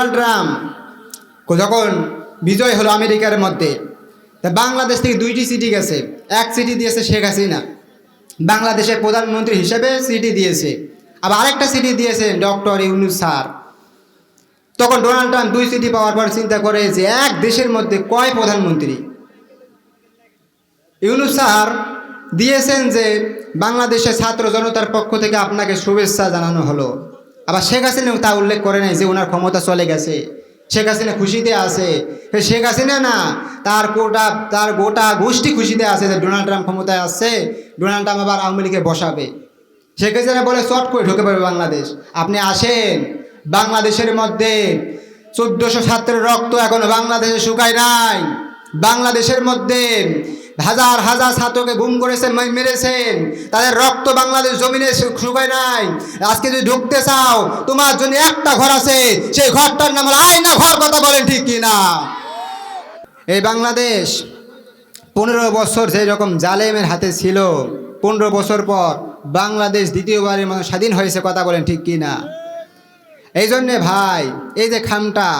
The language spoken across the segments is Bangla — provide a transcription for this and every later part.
Donald Trump. যখন বিজয় হলো আমেরিকার মধ্যে, তা বাংলাদেশ থেকে দুইটি সিটি গেছে। এক সিটি দিয়েছে শেখ হাসিনা। বাংলাদেশের প্রধানমন্ত্রী হিসেবে সিটি দিয়েছে। আবার আরেকটা সিটি দিয়েছে ডক্টর ইউনুস স্যার। তখন ডোনাল্ড ট্রাম্প দুই সিটি পাওয়ার পর চিন্তা করে যে এক দেশের মধ্যে কয় প্রধানমন্ত্রী? ইউনুস স্যার দিয়েছেন যে বাংলাদেশের ছাত্র জনতার পক্ষ থেকে আপনাকে শুভেচ্ছা জানানো হলো। আবার শেখ হাসিনাও তা উল্লেখ করে নাই যে ওনার ক্ষমতা চলে গেছে। শেখ হাসিনা খুশিতে আছে। শেখ হাসিনা না, তার গোটা তার গোটা গোষ্ঠী খুশিতে আছে যে ডোনাল্ড ট্রাম্প ক্ষমতায় আসছে, ডোনাল্ড ট্রাম্প আবার আওয়ামী লীগে বসাবে। শেখ হাসিনা বলে চট করে ঢুকে পড়বে বাংলাদেশ। আপনি আসেন, বাংলাদেশের মধ্যে চোদ্দশো ছাত্রের রক্ত এখনও বাংলাদেশে শুকায় নাই। বাংলাদেশের মধ্যে হাজার হাজার ছাত্রকে গুম করেছেন মেরেছেন। তাদের রক্ত বাংলাদেশ জমিনে শুকায় নাই। আজকে যদি ঢুকতে চাও, তোমার জন্য একটা ঘর আছে। সেই ঘরটার নাম আয়না ঘর, কথা বলেন ঠিক কি না? এই বাংলাদেশ পনেরো বছর সেই রকম জালেমের হাতে ছিল, পনেরো বছর পর বাংলাদেশ দ্বিতীয়বারের মতো স্বাধীন হয়েছে, কথা বলেন ঠিক কি না? এই জন্যে ভাই, এই যে খামটা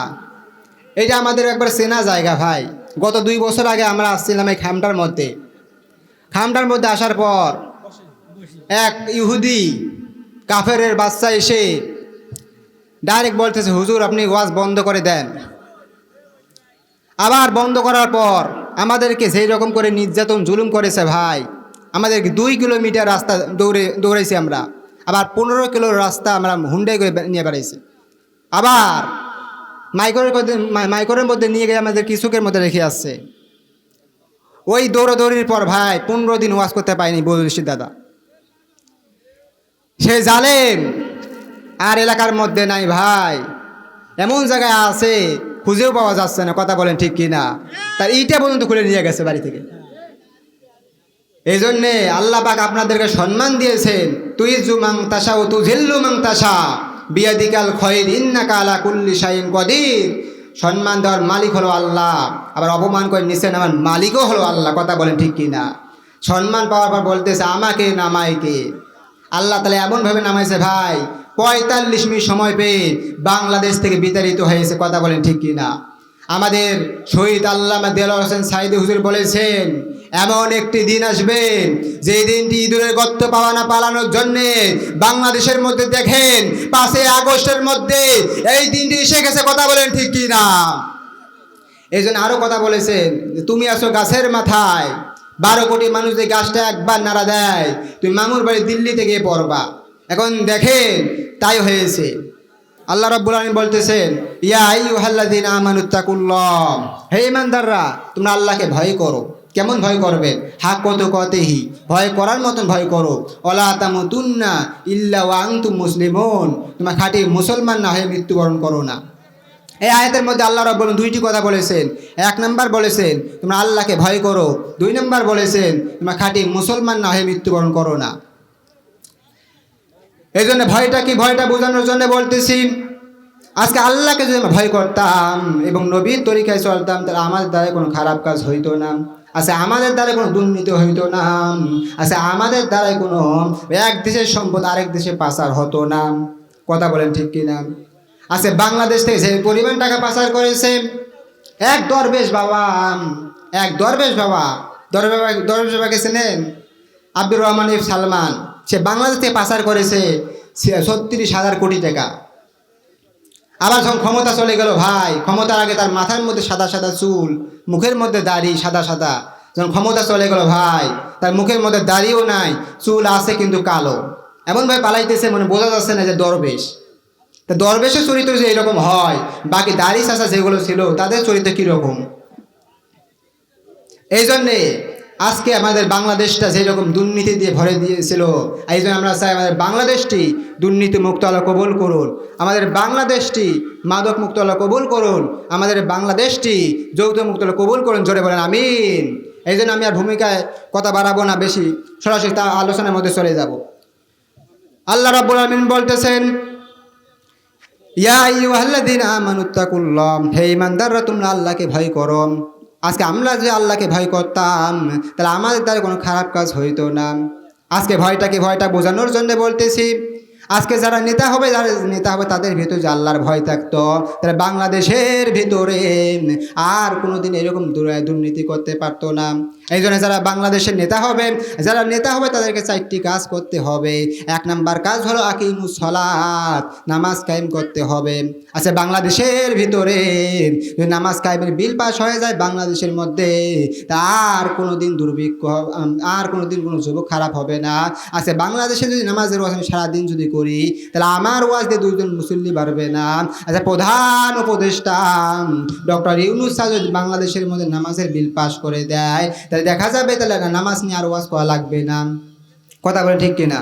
এটা আমাদের একবার চেনা জায়গা ভাই। গত দুই বছর আগে আমরা আসছিলাম এই খামটার মধ্যে। খামটার মধ্যে আসার পর এক ইহুদি কাফেরের বাচ্চা এসে ডাইরেক্ট বলতেছে, হুজুর, আপনি ওয়াজ বন্ধ করে দেন। আবার বন্ধ করার পর আমাদেরকে সেই রকম করে নির্যাতন, জুলুম করেছে ভাই, আমাদেরকে দুই কিলোমিটার রাস্তা দৌড়ে, দৌড়াইছি আমরা। আবার পনেরো কিলো রাস্তা আমরা হুন্ডাই করে নিয়ে বেড়াইছি। আবার মাইকরের মাইকরের মধ্যে নিয়ে গিয়ে আমাদের কৃষকের মধ্যে রেখে আসছে। ওই দৌড়াদৌড়ির পর ভাই পনেরো দিন ওয়াজ করতে পারিনি বলছি দাদা। সে জালেম, আর এলাকার মধ্যে নাই ভাই। এমন জায়গায় আছে, খুঁজেও পাওয়া যাচ্ছে না, কথা বলেন ঠিক কিনা। তার ইটা পর্যন্ত খুলে নিয়ে গেছে বাড়ি থেকে। এই জন্যে আল্লাহ পাক আপনাদেরকে সম্মান দিয়েছেন, তুই জুমাং তাসা ও তু ঝিল্লু মাং তাসা বিয়াদিকাল খয়ের ইন্না কালা কুল্লি শাইন কদির। সম্মান দেওয়ার মালিক হলো আল্লাহ। আবার অপমান করে নিশ্চয় আমার মালিকও হলো আল্লাহ। কথা বলেন ঠিক কি না? সম্মান পাওয়ার পর বলতেছে, আমাকে নামাইকে আল্লাহ তাহলে এমনভাবে নামাইছে, ভাই, পঁয়তাল্লিশ মিনিট সময় পেয়ে বাংলাদেশ থেকে বিতাড়িত হয়েছে। কথা বলেন ঠিক কি না? আমাদের শহীদ আল্লামা দেল হোসেন সাইদি হুজুর বলেছেন, এমন একটি দিন আসবে যে দিনটি ইঁদুরের গর্ত পাওয়ানা পালানোর জন্যে বাংলাদেশের মধ্যে দেখেন, পাঁচই আগস্টের মধ্যে এই দিনটি এসে গেছে, কথা বলেন ঠিক কি না এই জন্য আরও কথা বলেছেন, তুমি আসো গাছের মাথায়, বারো কোটি মানুষ যে গাছটা একবার নাড়া দেয়, তুমি মামুর বাড়ি দিল্লিতে গিয়ে পড়বা। এখন দেখেন, তাই হয়েছে। আল্লাহ রব্বুল আলম বলতেছেন, ইয়া আইয়ুহাল্লাযীনা আমানুত্তাকুল্লাহ হে ইমানদাররা, তোমরা আল্লাহকে ভয় করো। কেমন ভয় করবেন হাক কত কতেহি ভয় করার মতন ভয় করো। অলা তামুতুন্না ইল্লা ওয়া আনতুম মুসলিমুন। তোমরা খাঁটি মুসলমান না হয়ে মৃত্যুবরণ করো না। এই আয়াতের মধ্যে আল্লাহ রব্বুল দুইটি কথা বলেছেন। এক নম্বর বলেছেন, তোমরা আল্লাহকে ভয় করো। দুই নম্বর বলেছেন, তোমরা খাঁটি মুসলমান না হয়ে মৃত্যুবরণ করো না। এই জন্য ভয়টা কি? ভয়টা বোঝানোর জন্য বলতেছি, আজকে আল্লাহকে যদি আমরা ভয় করতাম এবং নবীর তরিকায় চলতাম, তাহলে আমাদের দ্বারা কোনো খারাপ কাজ হইতো না। আচ্ছা আমাদের দ্বারা কোনো দুর্নীতি হইতো না। আচ্ছা আমাদের দ্বারাই কোনো এক দেশের সম্পদ আরেক দেশে পাচার হতো না। কথা বলেন ঠিক কিনা? আচ্ছা বাংলাদেশ থেকে যে পরিমাণ টাকা পাচার করেছে, এক দরবেশ বাবা, এক দরবেশ বাবা দরবেশ বাবা, দরবেশ বাবাকে চেনেন আব্দুর রহমান ইফ সালমান। সে বাংলাদেশ থেকে পাচার করেছে ছত্রিশ হাজার কোটি টাকা। আবার যখন ক্ষমতা চলে গেল, ভাই, ক্ষমতার আগে তার মাথার মধ্যে সাদা সাদা চুল, মুখের মধ্যে দাড়ি সাদা সাদা। যখন ক্ষমতা চলে গেল, ভাই, তার মুখের মধ্যে দাড়িও নাই, চুল আছে কিন্তু কালো। এমনভাবে পালাইতেছে মানে বোঝা যাচ্ছে না যে দরবেশ। তা দরবেশের চরিত্র যে এরকম হয়, বাকি দাড়ি চাষা যেগুলো ছিল, তাদের চরিত্র কীরকম? এই জন্যে আজকে আমাদের বাংলাদেশটা যেরকম দুর্নীতি দিয়ে ভরে দিয়েছিল, এই জন্য আমরা চাই আমাদের বাংলাদেশটি দুর্নীতি মুক্ত আল্লাহ কবুল করুন। আমাদের বাংলাদেশটি মাদক মুক্ত আল্লাহ কবুল করুন। আমাদের বাংলাদেশটি যৌথ মুক্ত আল্লাহ কবুল করুন, জোরে বলেন, আমিন। এই জন্য আমি আর ভূমিকায় কথা বাড়াবো না বেশি, সরাসরি তা আলোচনার মধ্যে চলে যাব। আল্লাহ রাব্বুল আমিন বলতেছেন, ইয়া আইয়ুহাল্লাযীনা আমানুত্তাকুল্লাহ হে ইমানদাররা তোমরা আল্লাহকে ভয় করো। আজকে আমরা যদি আল্লাহকে ভয় করতাম, তাহলে আমাদের দ্বারা কোনো খারাপ কাজ হইতো না। আজকে ভয়টাকে ভয়টা বোঝানোর জন্য বলতেছি, আজকে যারা নেতা হবে, যারা নেতা হবে, তাদের ভিতরে যে আল্লাহর ভয় থাকতো তারা বাংলাদেশের ভিতরে আর কোনোদিন এরকম দুর্নীতি করতে পারতো না। এই জন্য যারা বাংলাদেশের নেতা হবে যারা নেতা হবে তাদেরকে চারটি কাজ করতে হবে। এক নাম্বার কাজ হলো আকিমুস সলাত, নামাজ কায়েম করতে হবে। আচ্ছা বাংলাদেশের ভিতরে যদি নামাজ কায়েমের বিল পাস হয়ে যায় বাংলাদেশের মধ্যে তার কোনো দিন দুর্ভিক্ষ আর কোনো দিন কোনো যুবক খারাপ হবে না। আচ্ছা বাংলাদেশে যদি নামাজের ওয়াজ আমি সারাদিন যদি করি, তাহলে আমার ওয়াজ দিয়ে দুজন মুসল্লি বাড়বে না। আচ্ছা প্রধান উপদেষ্টা, ডক্টর ইউনুস যদি বাংলাদেশের মধ্যে নামাজের বিল পাস করে দেয়, তাহলে দেখা যাবে তাহলে না, নামাজ নিয়ে আর ওয়াজ করা লাগবে না। কথা বলে ঠিক কিনা?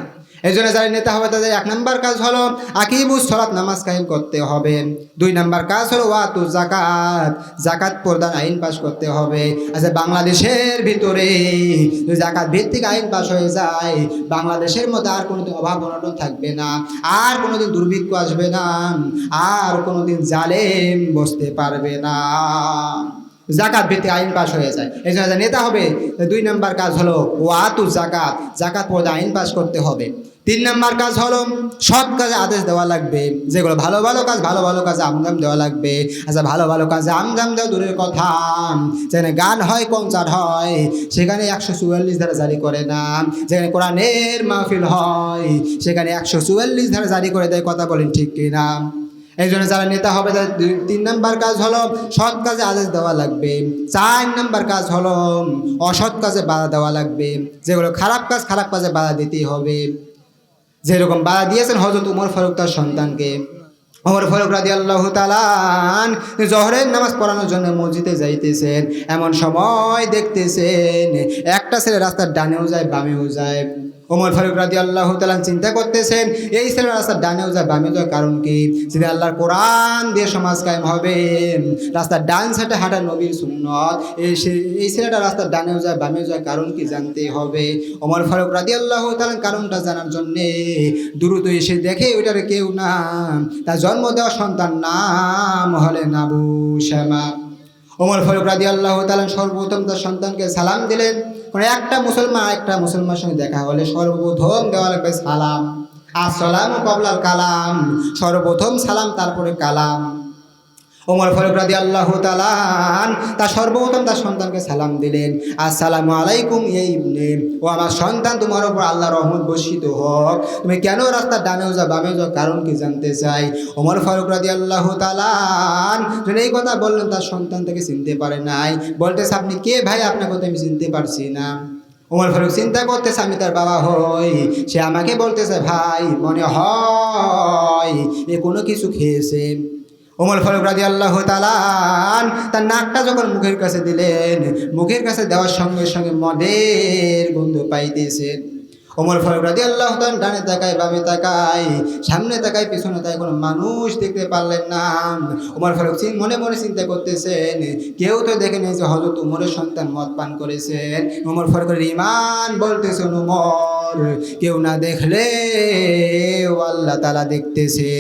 এই জন্য যারা নেতা হবে, তাদের এক নম্বর কাজ হলো আকিবুস সলাৎ নামাজ কায়েম করতে হবে। দুই নম্বর কাজ হলো ওয়াতু জাকাত জাকাত প্রদান আইন পাস করতে হবে। আচ্ছা বাংলাদেশের ভিতরে জাকাত ভিত্তিক আইন পাস হয়ে যায়, বাংলাদেশের মধ্যে আর কোনোদিন অভাব অনটন থাকবে না, আর কোনোদিন দুর্ভিক্ষ আসবে না, আর কোনোদিন জালেম বসতে পারবে না। জাকাত ভিত্তিক আইন পাশ হয়ে যায়। এই জন্য নেতা হবে, দুই নম্বর কাজ হলো ওয়াতু জাকাত জাকাত পদে আইন পাশ করতে হবে। তিন নম্বর কাজ হলো সৎ কাজে আদেশ দেওয়া লাগবে, যেগুলো ভালো ভালো কাজ, ভালো ভালো কাজে আমদাম দেওয়া লাগবে। আচ্ছা ভালো ভালো কাজে আমদাম দেওয়া দূরের কথা। যেখানে গান হয় কনসার্ট হয়, সেখানে একশো চুয়াল্লিশ ধারা জারি করে না। যেখানে কোরআনের মাহফিল হয়, সেখানে একশো চুয়াল্লিশ ধারা জারি করে দেয়, কথা বলেন ঠিক কিনা? এই জন্য যারা নেতা হবে, তাদের তিন নাম্বার কাজ হলো সৎ কাজে আদেশ দেওয়া লাগবে। চার নাম্বার কাজ হলো অসৎ কাজে বাধা দেওয়া লাগবে। যেগুলো খারাপ কাজ, খারাপ কাজে বাধা দিতেই হবে। যেরকম বাধা দিয়েছেন হজরত উমর ফারুক তার সন্তানকে। ওমর ফারুক রাজি আল্লাহ তালান জহরের নামাজ পড়ানোর জন্য মসজিদে যাইতেছেন। এমন সময় দেখতেছেন একটা ছেলে রাস্তার ডানেও যায়, বামেও যায়। ওমর ফারুক রাজি আল্লাহ তালান চিন্তা করতেছেন, এই ছেলে রাস্তার ডানেও যায় বামেও যায় কারণ কি? যদি আল্লাহর কোরআন দিয়ে সমাজ কায়েম হবে। রাস্তার ডান সাইডে হাঁটা নবীর সুন্নত। এই এই ছেলেটা রাস্তার ডানেও যায় বামেও যায় কারণ কি জানতে হবে। ওমর ফারুক রাজি আল্লাহ তালান কারণটা জানার জন্যে দ্রুত এসে দেখে ওইটার কেউ না তার জন্ম দেওয়া সন্তান নাম হলেন আবু শ্যামা ওমর ফারুক রাজি আল্লাহ তালান সর্বপ্রথম তার সন্তানকে সালাম দিলেন। কোনো একটা মুসলমান একটা মুসলমানের সঙ্গে দেখা হলে সর্বপ্রথম দেওয়া লাগবে সালাম। আসসালাম কবলাল কালাম। সর্বপ্রথম সালাম, তারপরে কালাম। ওমর ফারুক রাদি আল্লাহ তালান তার সর্বপ্রথম তার সন্তানকে সালাম দিলেন। আসসালামু আলাইকুম এই ও আমার সন্তান, তোমার ওপর আল্লাহ রহমত বর্ষিত হোক। তুমি কেন রাস্তার ডানেও যাও, বামেও যাও, কারণ কি জানতে চাই? ওমর ফারুক রাদি আল্লাহ তালান যখন এই কথা বললেন, তার সন্তান থেকে চিনতে পারে নাই। বলতেছে, আপনি কে ভাই? আপনাকে তো আমি চিনতে পারছি না। ওমর ফারুক চিন্তা করতেছে, আমি তার বাবা হই। সে আমাকে বলতেছে, ভাই, মনে হয় এ কোনো কিছু খেয়েছে। ওমর ফারুক রাজি আল্লাহ তালান তার নাকটা যখন মুখের কাছে দিলেন, মুখের কাছে দেওয়ার সঙ্গে সঙ্গে মদের গন্ধ পাইতেছেন ওমর ফারুক রাজি আল্লাহ ডানে তাকায়, বামে তাকায়, সামনে তাকায়, পিছনে তাকায়, কোনো মানুষ দেখতে পারলেন না। ওমর ফারুক মনে মনে চিন্তা করতেছেন, কেউ তো দেখে নেই যে হজরত উমরের সন্তান মদ পান করেছেন। ওমর ফারুকের ইমান বলতেছেন, উমর, কেউ না দেখলে আল্লাহ তালা দেখতেছে।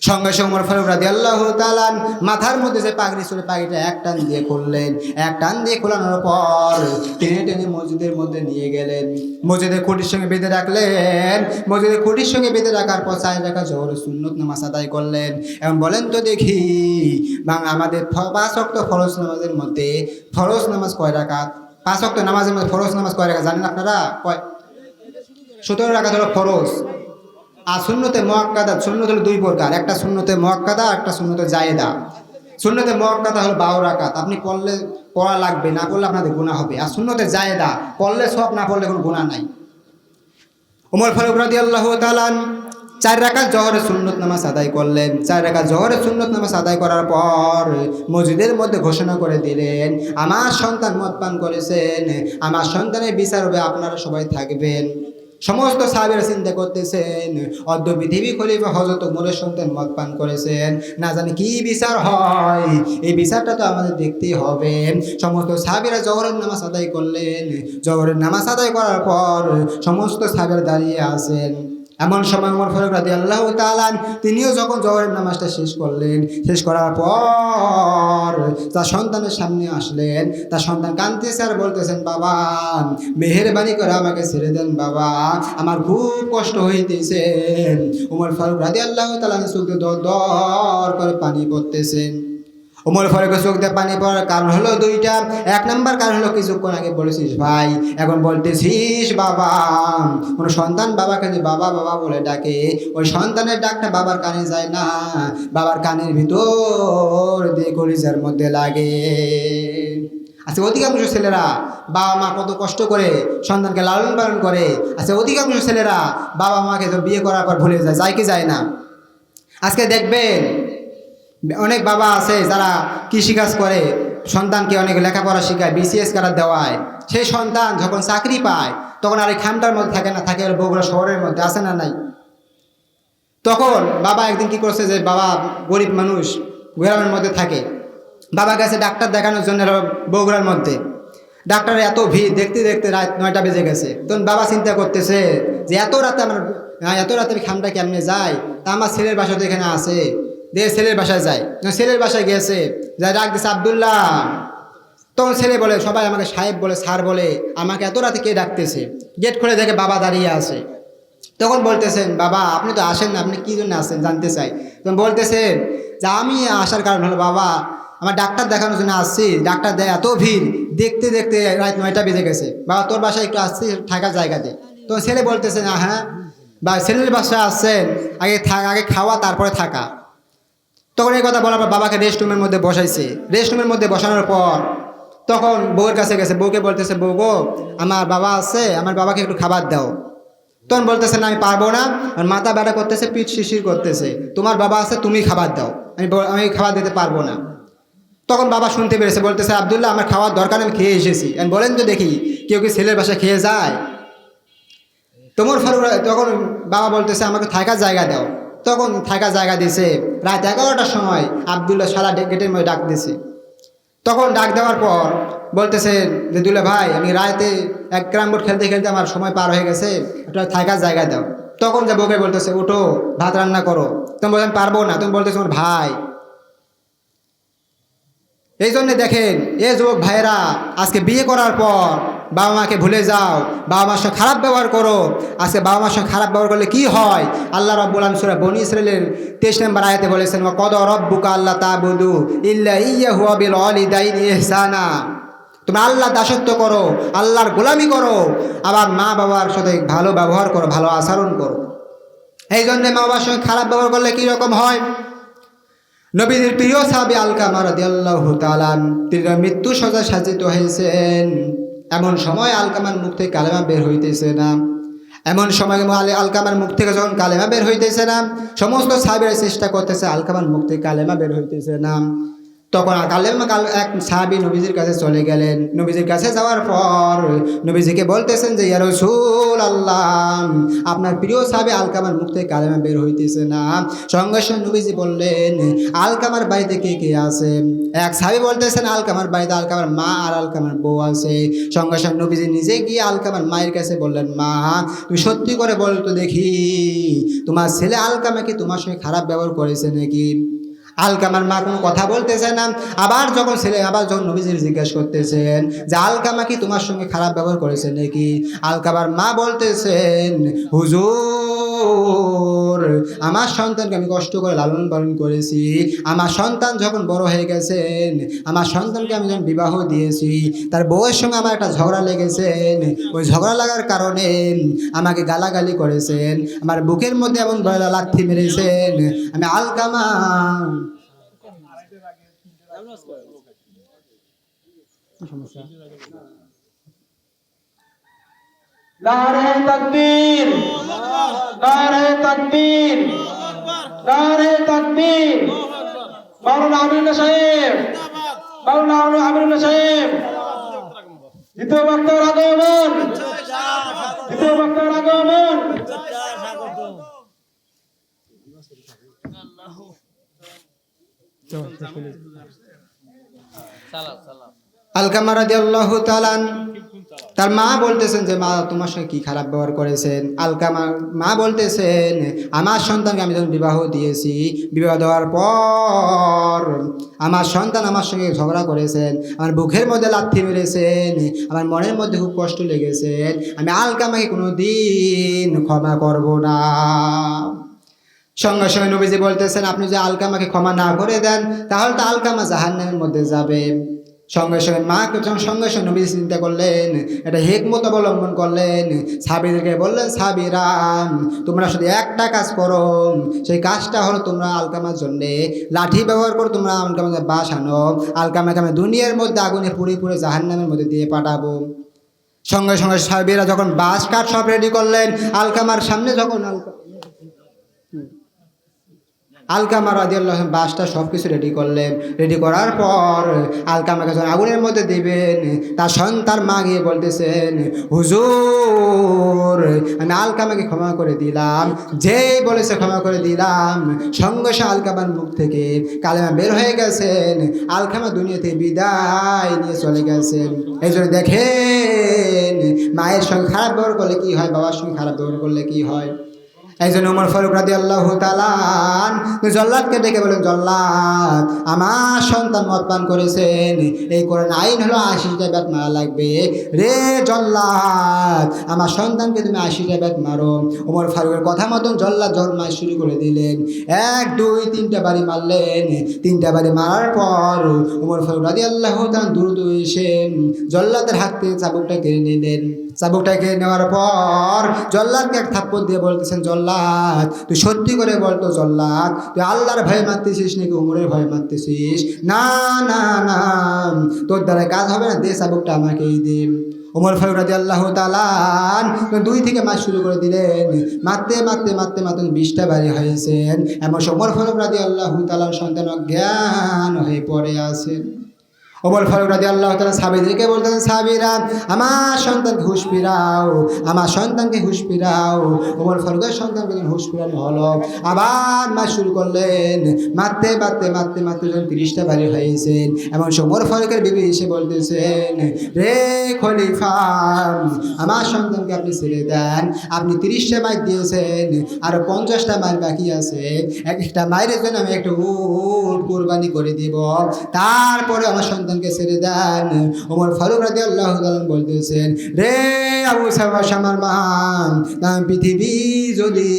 সঙ্গে সঙ্গে উমর ফারুক রাজি আল্লাহ তালান মাথার মধ্যে যে পাগড়ি ছিল পাগড়িটা এক টান দিয়ে খুললেন, এক টান দিয়ে খোলানোর পর টেনে টেনে মসজিদের মধ্যে নিয়ে গেলেন। মসজিদের খুঁটির সঙ্গে বেঁধে রাখলেন। মসজিদের খুঁটির সঙ্গে বেঁধে রাখার পর চাই রাখা জোহর সুন্নত নামাজ আদায় করলেন। এবং বলেন তো দেখি, বাং আমাদের ফ- পাঁচ অক্ট ফরজ নামাজের মধ্যে ফরজ নামাজ কয় রাকাত? পাঁচ অক্ট নামাজের মধ্যে ফরজ নামাজ কয় রাখা জানেন আপনারা? কয়? সতেরো রাখাত হলো ফরজ। আর শূন্যতে মহাক্কাদা শূন্যত হলো দুই প্রকার। একটা শূন্যতে মহাক্কাদা একটা শূন্যতে জায়েদা। শূন্যতে মহাক্কাদা হলো বারো রাকাত। আপনি পড়লে পড়া লাগবে, না পড়লে আপনাদের গুণা হবে। আর শূন্যতে জায়েদা, পড়লে সব, না পড়লে কোনো গুণা নাই। উমর ফারুক রাদি আল্লাহ তালান চার রাকাত জহরের সুন্নত নামাজ আদায় করলেন। চার রাখা জহরের সুন্নত নামাজ আদায় করার পর মসজিদের মধ্যে ঘোষণা করে দিলেন, আমার সন্তান মদ পান করেছেন, আমার সন্তানের বিচার হবে, আপনারা সবাই থাকবেন। সমস্ত সাহেবের চিন্তা করতেছেন, অর্ধ পৃথিবী খলিফা হজরত উমরের সন্তান মদ পান করেছেন। না জানি কি বিচার হয়, এই বিচারটা তো আমাদের দেখতেই হবে। সমস্ত সাহাবিরা জহরের নামাজ আদায় করলেন। জহরের নামাজ আদায় করার পর সমস্ত সাহেবের দাঁড়িয়ে আছেন। এমন সময় উমর ফারুক রাজি আল্লাহ তালান তিনিও যখন জহরের নামাজটা শেষ করলেন, শেষ করার পর তার সন্তানের সামনে আসলেন। তার সন্তান কাঁদতেছে আর বলতেছেন, বাবা, মেহেরবানি করে আমাকে ছেড়ে দেন, বাবা। আমার খুব কষ্ট হইতেছে। উমর ফারুক রাজি আল্লাহ তালান দর দর করে পানি পড়তেছেন। ওমর ফারুকের চোখ দিয়ে পানি পড়ার কারণ হলো দুইটা। এক নাম্বার কারণ হলো কিছুক্ষণ আগে বলেছিস, ভাই, এখন বলতেছিস বাবা, কোনো সন্তান বাবাকে যে বাবা বাবা বলে ডাকে, ওই সন্তানের ডাকটা বাবার কানে যায় না, বাবার কানের ভিতর দিয়ে কলিজার মধ্যে লাগে। আচ্ছা অধিকাংশ ছেলেরা বাবা মা কত কষ্ট করে সন্তানকে লালন পালন করে। আচ্ছা অধিকাংশ ছেলেরা বাবা মাকে তো বিয়ে করার পর ভুলে যায় যায় কি যায় না? আজকে দেখবেন অনেক বাবা আছে যারা কৃষিকাজ করে সন্তানকে অনেক লেখাপড়া শেখায় বিসিএস করার দেওয়ায়। সেই সন্তান যখন চাকরি পায় তখন আর এই খামটার মধ্যে থাকে না থাকে বগুড়া শহরের মধ্যে আছে না নাই? তখন বাবা একদিন কি করছে যে বাবা গরিব মানুষ গ্রামের মধ্যে থাকে। বাবা গেছে ডাক্তার দেখানোর জন্য বগুড়ার মধ্যে। ডাক্তারের এত ভিড় দেখতে দেখতে রাত নয়টা বেজে গেছে। তখন বাবা চিন্তা করতেছে যে এত রাতে আমার আহ, এত রাতের খামটা কেমনে যায় তা আমার ছেলের বাসা তো এখানে আছে। দিয়ে ছেলের বাসায় যায়। যখন ছেলের বাসায় গেছে। যাই ডাক দিছে, আবদুল্লাহ। তখন ছেলে বলে, সবাই আমাকে সাহেব বলে, স্যার বলে, আমাকে এত রাতে কে ডাকতেছে? গেট খুলে দেখে বাবা দাঁড়িয়ে আছে। তখন বলতেছেন, বাবা, আপনি তো আসেন না, আপনি কী জন্য আসেন জানতে চাই? তখন বলতেছেন, যে আমি আসার কারণ হলো, বাবা, আমার ডাক্তার দেখানোর জন্য আসছি। ডাক্তার দেয় এত ভিড়, দেখতে দেখতে রাত নয়টা বেজে গেছে। বাবা, তোর বাসায় একটু আসছি, থাকার জায়গাতে। তখন ছেলে বলতেছে না হ্যাঁ বা ছেলের বাসায় আসছেন, আগে থাক, আগে খাওয়া, তারপরে থাকা। তখন এই কথা বলার পর বাবাকে রেস্ট রুমের মধ্যে বসাইছে। রেস্ট রুমের মধ্যে বসানোর পর তখন বউয়ের কাছে গেছে, বউকে বলতেছে, বউ গো, আমার বাবা আছে, আমার বাবাকে একটু খাবার দাও। তখন বলতেছে, না, আমি পারব না। আর মাথা ব্যথা করতেছে, পিঠ শিশির করতেছে। তোমার বাবা আছে, তুমি খাবার দাও। আমি আমি খাবার দিতে পারব না। তখন বাবা শুনতে পেরেছে, বলতেছে, আবদুল্লাহ, আমার খাওয়ার দরকার, আমি খেয়ে এসেছি। আমি বলেন তো দেখি, কেউ কি ছেলের বাসায় খেয়ে যায়? তোমার ফারুক তখন বাবা বলতেছে, আমাকে থাকার জায়গা দাও। তখন থাকার জায়গা দিছে রাত এগারোটার সময় আবদুল্লাহ সারা গেটের মধ্যে ডাক দিছে। তখন ডাক দেওয়ার পর বলতেছে যে, দুলে ভাই, আমি রাতে এক ক্রাম বোর্ড খেলতে খেলতে আমার সময় পার হয়ে গেছে একটা থাকার জায়গা দাও। তখন যে বউকে বলতেছে উঠো ভাত রান্না করো। তুমি বলছেন পারব না। তুমি বলতেছো আমার ভাই। এই জন্যে দেখেন, এ যুবক ভাইয়েরা, আজকে বিয়ে করার পর বাবা মাকে ভুলে যাও। বাবা মার সঙ্গে খারাপ ব্যবহার করো। আজকে বাবা মার সঙ্গে খারাপ ব্যবহার করলে কি হয়? আল্লাহ রব্বুল আলমসুরা বনি ইসরায়েলের তেইশ নম্বর আয়াতে বলেছেন "ওয়া কদ রব্বুকা আল্লাহ তাবুদু ইল্লা ইয়াহু বিল ওয়ালিদাইন ইহসানা। তুমি আল্লাহ দাসত্ব করো, আল্লাহর গোলামি করো, আবার মা বাবার সাথে ভালো ব্যবহার করো, ভালো আচরণ করো। এই জন্যে মা বাবার সঙ্গে খারাপ ব্যবহার করলে কী রকম হয়? নবীদের প্রিয় সাহাবি আলকামা রাদিয়াল্লাহু তাআলান তিনি মৃত্যু সজা সাজিত হয়েছেন। এমন সময় আলকামার মুখ থেকে কালেমা বের হইতেছে না। এমন সময় আলে আলকামার মুখ থেকে যখন কালেমা বের হইতেছে না, সমস্ত সাহেবের চেষ্টা করতেছে আলকামার মুখ থেকে কালেমা বের হইতেছে না। তখন কালেমা কাল এক সাহাবি নবীজির কাছে চলে গেলেন। নবীজির কাছে যাওয়ার পর নবীজিকে বলতেছেন যে ইয়ার রাসূল আল্লাহ আপনার প্রিয় সাহাবি আলকামার মুখ থেকে কালেমা বের হইতেছে না। সঙ্গে সঙ্গে নবীজি বললেন, আলকামার বাড়িতে কে কে আছে? এক সাহাবি বলতেছেন, আলকামার বাড়িতে আলকামার মা আর আলকামার বউ আছে। সঙ্গে সঙ্গে নবীজি নিজে গিয়ে আলকামার মায়ের কাছে বললেন, মা তুমি সত্যি করে বল তো দেখি, তোমার ছেলে আলকামা কি তোমার সঙ্গে খারাপ ব্যবহার করেছে নাকি? আলকামার মা কোনো কথা বলতেছে না। আবার যখন ছেলে, আবার যখন নবীজির জিজ্ঞেস করতেছেন যে আলকামা কি তোমার সঙ্গে খারাপ ব্যবহার করেছে নাকি? আলকামার মা বলতেছেন, হুজুর আমার সন্তানকে আমি কষ্ট করে লালন পালন করেছি। আমার সন্তান যখন বড় হয়ে গেছেন, আমার সন্তানকে আমি যখন বিবাহ দিয়েছি, তার বউয়ের সঙ্গে আমার একটা ঝগড়া লেগেছেন। ওই ঝগড়া লাগার কারণে আমাকে গালাগালি করেছেন। আমার বুকের মধ্যে এমন গলা লাথি মেরেছেন। আমি আলকামা নারে তাকবীর। নারে তাকবীর। নারে তাকবীর। মাওলানা আমিরুল্লাহ সাহেব। মাওলানা আমিরুল্লাহ সাহেব। দ্বিতীয় বক্তার আগমন। দ্বিতীয় বক্তার আগমন। আলকামা রাদিয়াল্লাহু তাআলান তার মা বলতেছেন যে, মা, তোমার সঙ্গে কি খারাপ ব্যবহার করেছেন? আলকা মা বলতেছেন, আমার সন্তানকে আমি যখন বিবাহ দিয়েছি, বিবাহ দেওয়ার পর আমার সন্তান আমার সঙ্গে ঝগড়া করেছেন, আমার বুকের মধ্যে লাথি মেরেছেন, আমার মনের মধ্যে খুব কষ্ট লেগেছে আমি আলকামাকে কোনো দিন ক্ষমা করব না। সঙ্গে সঙ্গে নবীজি বলতেছেন, আপনি যে আলকামাকে ক্ষমা না করে দেন, তাহলে তো আলকামা জাহান্নামের মধ্যে যাবে। সঙ্গে সঙ্গে মা যখন সঙ্গে সঙ্গে নবী চিন্তা করলেন এটা হেকমত অবলম্বন করলেন সাবিরকে বললেন সাবিরাম তোমরা শুধু একটা কাজ করো। সেই কাজটা হলো তোমরা আলকামার জন্যে লাঠি ব্যবহার করে, তোমরা আলকামাকে বাস আনো। আলকামাকে আমি দুনিয়ার মধ্যে আগুনে পুড়ে পুড়ে জাহান্নামের মধ্যে দিয়ে পাঠাবো। সঙ্গে সঙ্গে সাবিরা যখন বাস কাঠ সব রেডি করলেন, আলকামার সামনে যখন আলকা আলকামা রাজি আল্লাহ বাসটা সব কিছু রেডি করলেন। রেডি করার পর আলকামাকে যখন আগুনের মধ্যে দিবেন, তার সন্তান মা গিয়ে বলতেছেন, হুজুর, আমি আলকামাকে ক্ষমা করে দিলাম। যেই বলেছে ক্ষমা করে দিলাম, সঙ্গে সঙ্গে আলকামার মুখ থেকে কালেমা বের হয়ে গেছেন। আলকামা দুনিয়াতে বিদায় নিয়ে চলে গেছেন। এই জন্য দেখেন, মায়ের সঙ্গে খারাপ ব্যবহার করলে কি হয়? বাবার সঙ্গে খারাপ ব্যবহার করলে কি হয়? একজন উমর ফারুক রাদি আল্লাহ তালান জল্লাদকে ডেকে বলেন, জল্লাদ, আমার সন্তান মদ পান করেছেন। এই কোরআন আইন হলো আশি টাকা মারা লাগবে। রে জল্লাদ, আমার সন্তানকে তুমি আশি টাকা মারো। উমর ফারুকের কথা মতন জল্লাদ জন্মায় শুরু করে দিলেন। এক, দুই, তিনটা বাড়ি মারলেন। তিনটা বাড়ি মারার পর উমর ফারুক রাদি আল্লাহ তালান দ্রুত এসে জল্লাদের হাত থেকে চাবুকটা কেড়ে নিলেন। চাবুকটা কেড়ে নেওয়ার পর জল্লাদকে এক থাপ্পড় দিয়ে বলতেছেন, জল্লাদ, তুই সত্যি করে বলতো জল্লাদ, তুই আল্লাহর ভয় মারতেছিস নাকি উমরের ভয় মারতেছিস? না না না, তোর দ্বারা কাজ হবে না, দে চাবুকটা আমাকেই দে। ওমর ফারুক রাজি আল্লাহ তালান দুই থেকে মাস শুরু করে দিলেন। মারতে মারতে মারতে মারতে বিশটা বাড়ি হয়েছেন। এমন সময় ওমর ফারুক রাজি আল্লাহ তালার সন্তান অজ্ঞান হয়ে পড়ে আছেন। ওমর ফারুক রাজি আল্লাহ তালা সাবিদেরকে বলতেন সাবিরা আমার সন্তানকে হুশ ফিরাও, আমার সন্তানকে হুশ ফিরাও। ওমর ফারুকের সন্তানকে হুশ ফিরানো হলো। আবার মাস শুরু করলেন, মারতে মারতে মারতে মারতে যখন তিরিশটা বাড়ি হয়েছেন এমন ওমর ফারুকের বিবি এসে বলতেছেন, রে খলিফা, আমার সন্তানকে আপনি ছেড়ে দেন। আপনি তিরিশটা মাইল দিয়েছেন, আর পঞ্চাশটা মাইল বাকি আছে। এক একটা মাইলের জন্য আমি একটা উট কোরবানি করে দিব। তারপরে আমার সন্তানকে ছেড়ে দেন। ওমর ফারুক রাজি আল্লাহ বলতেছেন, রে আবু সাবাস আমার মান পৃথিবী যদি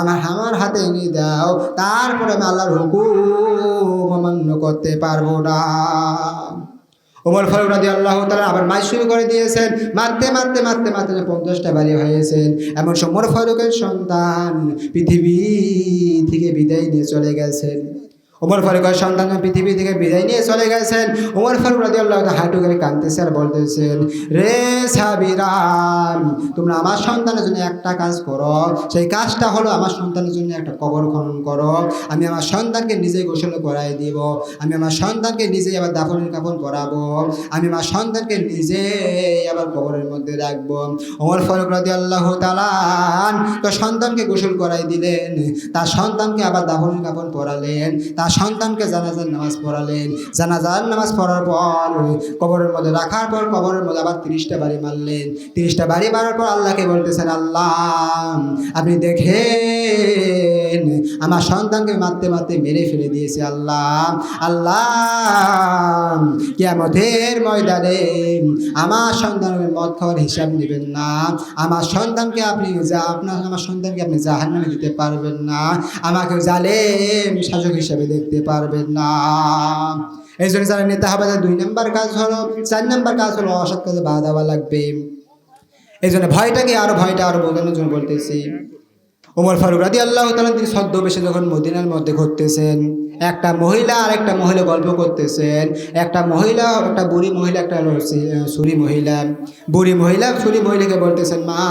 আমার আমার হাতে এনে দাও, তারপরে আমি আল্লাহর হুকুম অমান্য করতে পারব না। ওমর ফারুক রাজি আল্লাহ তালা আবার মাই শুরু করে দিয়েছেন, মারতে মারতে মারতে মারতে পঞ্চাশটা বাড়ি হয়েছেন। এমন সময় ওমর ফারুকের সন্তান পৃথিবী থেকে বিদায় নিয়ে চলে গেছেন। ওমর ফারুকের সন্তান পৃথিবী থেকে বিদায় নিয়ে চলে গেছেন, ওমর ফারুক রাজি আল্লাহ হাঁটু করে কাঁদতেছে আর বলতেছেন, রে সাবিরাম, তোমরা আমার সন্তানের জন্য একটা কাজ করো। সেই কাজটা হলো আমার সন্তানের জন্য একটা কবর খনন করো। আমি আমার সন্তানকে নিজে গোসল করাই দিব। আমি আমার সন্তানকে নিজে আবার দাফনের কাপন পরাবো। আমি আমার সন্তানকে নিজে আবার কবরের মধ্যে রাখব। ওমর ফারুক রাজি আল্লাহ তালান তো সন্তানকে গোসল করাই দিলেন। তার সন্তানকে আবার দাফনের কাপন পরালেন। তার সন্তানকে জানাজার নামাজ পড়ালেন। জানাজার নামাজ পড়ার পর কবরের মধ্যে রাখার পর কবরের মধ্যে আবার তিরিশটা বাড়ি মারলেন। তিরিশটা বাড়ি মারার পর আল্লাহকে বলতেছেন, আল্লাহ, আপনি দেখেন আমার সন্তানকে মারতে মারতে মেরে ফেলে দিয়েছে আল্লাহ। আল্লাহ, কিয়ামতের ময়দানে আমার সন্তানের খাওয়ার হিসাব নেবেন না। আমার সন্তানকে আপনি যা, আপনার, আমার সন্তানকে আপনি জাহান্নামে দিতে পারবেন না। আমাকে জালেম শাসক হিসাবে দেখতে পারবেন না। এই জন্য যারা নেতা হবে দুই নম্বর কাজ হলো, চার নম্বর কাজ হলো অসৎ কাজে বাধা দেওয়া লাগবে। এই জন্য ভয়টাকে আরও, ভয়টা আরও বোঝানোর জন্য বলতেছি। ওমর ফারুক রাদি আল্লাহ তালা তিনি বেশি যখন মদিনার মধ্যে ঘুরতেছেন একটা মহিলা আর একটা মহিলা গল্প করতেছেন। একটা মহিলা, একটা বুড়ি মহিলা, একটা সুরি মহিলা। বুড়ি মহিলা, সুরি মহিলাকে বলতেছেন, মা,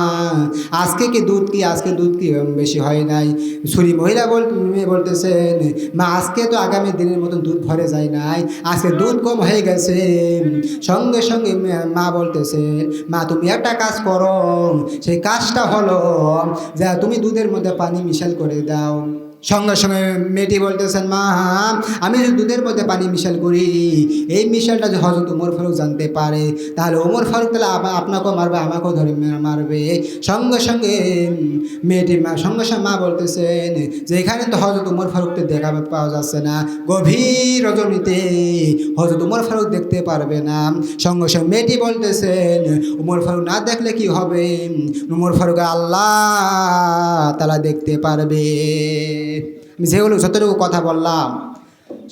আজকে কি দুধ কি? আজকে দুধ কি বেশি হয় নাই? সুরি মহিলা বল বলতেছেন, মা, আজকে তো আগামী দিনের মতন দুধ ভরে যায় নাই। আজকে দুধ কম হয়ে গেছে। সঙ্গে সঙ্গে মা বলতেছেন, মা, তুমি একটা কাজ করো। সেই কাজটা হলো, যে তুমি দুধের মধ্যে পানি মিশাল করে দাও। সঙ্গে সঙ্গে মেয়েটি বলতেছেন, মা, আমি যদি দুধের মধ্যে পানি মিশাল করি, এই মিশালটা যদি হজরত ওমর ফারুক জানতে পারে, তাহলে ওমর ফারুক তাহলে আপনাকেও মারবে, আমাকেও ধরে মারবে। সঙ্গে সঙ্গে মেয়েটির মা, সঙ্গে সঙ্গে মা বলতেছেন, যে এখানে তো হজরত উমর ফারুককে দেখা পাওয়া যাচ্ছে না, গভীর রজনীতে হজরত উমর ফারুক দেখতে পারবে না। সঙ্গে সঙ্গে মেয়েটি বলতেছেন, উমর ফারুক না দেখলে কি হবে? উমর ফারুক আল্লাহ তালা দেখতে পারবে। আমি যেগুলো যতটুকু কথা বললাম।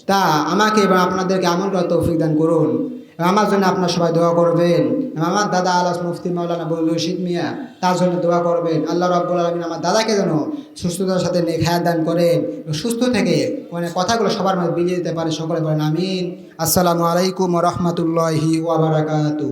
তা আমাকে এবং আপনাদেরকে আমল করার তৌফিক দান করুন। আমার জন্য আপনার সবাই দোয়া করবেন। এবং আমার দাদা আলাস মুফতি মাওলানা বলুল রশিদ মিয়া, তার জন্য দোয়া করবেন। আল্লাহ রাব্বুল আলমিন আমার দাদাকে যেন সুস্থতার সাথে নেক দান করেন সুস্থ থেকে মানে কথাগুলো সবার মধ্যে বিলিয়ে দিতে পারে। সকলে বলেন আমিন। আসসালামু আলাইকুম রহমতুল্লাহি ওয়াবারাকাতু